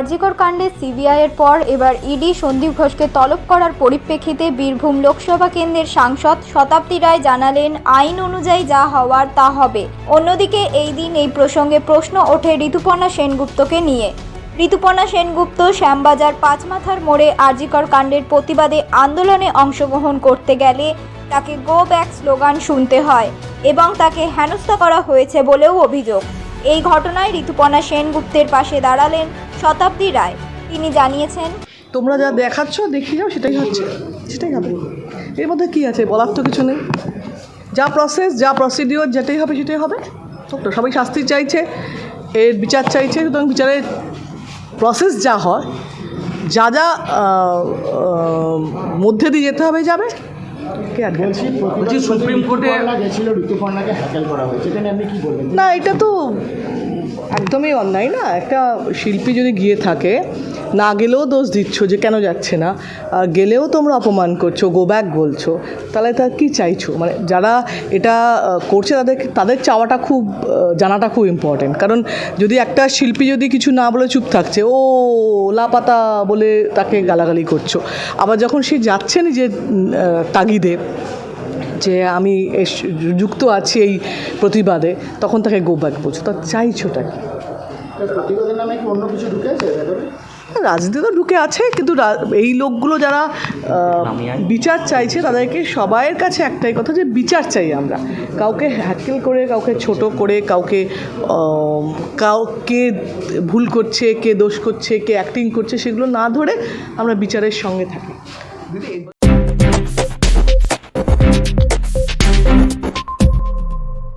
আরজিকর কাণ্ডে সিবিআইয়ের পর এবার ইডি সন্দীপ ঘোষকে তলব করার পরিপ্রেক্ষিতে বীরভূম লোকসভা কেন্দ্রের সাংসদ শতাব্দী রায় জানালেন, আইন অনুযায়ী যা হওয়ার তা হবে। অন্যদিকে এই দিন এই প্রসঙ্গে প্রশ্ন ওঠে ঋতুপর্ণা সেনগুপ্তকে নিয়ে। ঋতুপর্ণা সেনগুপ্ত শ্যামবাজার পাঁচমাথার মোড়ে আরজিকর কাণ্ডের প্রতিবাদে আন্দোলনে অংশগ্রহণ করতে গেলে তাকে গো ব্যাক স্লোগান শুনতে হয় এবং তাকে হেনস্থা করা হয়েছে বলেও অভিযোগ। এই ঘটনায় ঋতুপর্ণা সেনগুপ্তের পাশে দাঁড়ালেন শতাব্দী রায়। তিনি জানিয়েছেন, তোমরা যা দেখাচ্ছ, দেখিয়ে যাও, সেটাই হচ্ছে। সেটাই হবে। এর মধ্যে কী আছে? বলার তো কিছু নেই। যা প্রসেস যা প্রসিডিওর যেটাই হবে, সেটাই হবে। তো সবাই শাস্তি চাইছে, এর বিচার চাইছে, সুতরাং বিচারের প্রসেস যা হয়, যা যা মধ্যে দিয়ে যেতে হবে, যাবে? বলছি? সুপ্রিম কোর্টে গেছিল ঋতুপর্ণাকে হ্যাকেল করা হয়েছে। এটা আপনি কি বলবেন? না এটা তো একদমই অন্যায় না। একটা শিল্পী যদি গিয়ে থাকে না গেলেও দোষ দিচ্ছ যে কেন যাচ্ছে না গেলেও তোমরা অপমান করছ গো ব্যাক বলছো তাহলে তা কী চাইছো? মানে যারা এটা করছে তাদের তাদের চাওয়াটা খুব জানাটা খুব ইম্পর্টেন্ট কারণ যদি একটা শিল্পী যদি কিছু না বলে চুপ থাকছে ও লাপাতা বলে তাকে গালাগালি করছ। আবার যখন সে যাচ্ছে উম, তাগিদে যে আমি যুক্ত আছি এই প্রতিবাদে তখন তাকে গো ব্যাক বলছো। তা চাইছোটা কি? নামে কি অন্য কিছু ঢুকেছে? রাজনীতি তো ঢুকে আছে কিন্তু রা- এই লোকগুলো যারা বিচার চাইছে তাদেরকে সবাইয়ের কাছে একটাই কথা যে বিচার চাই আমরা। কাউকে হ্যাকেল করে কাউকে ছোট করে কাউকে কাউকে ভুল করছে কে দোষ করছে কে অ্যাক্টিং করছে সেগুলো না ধরে আমরা বিচারের সঙ্গে থাকি।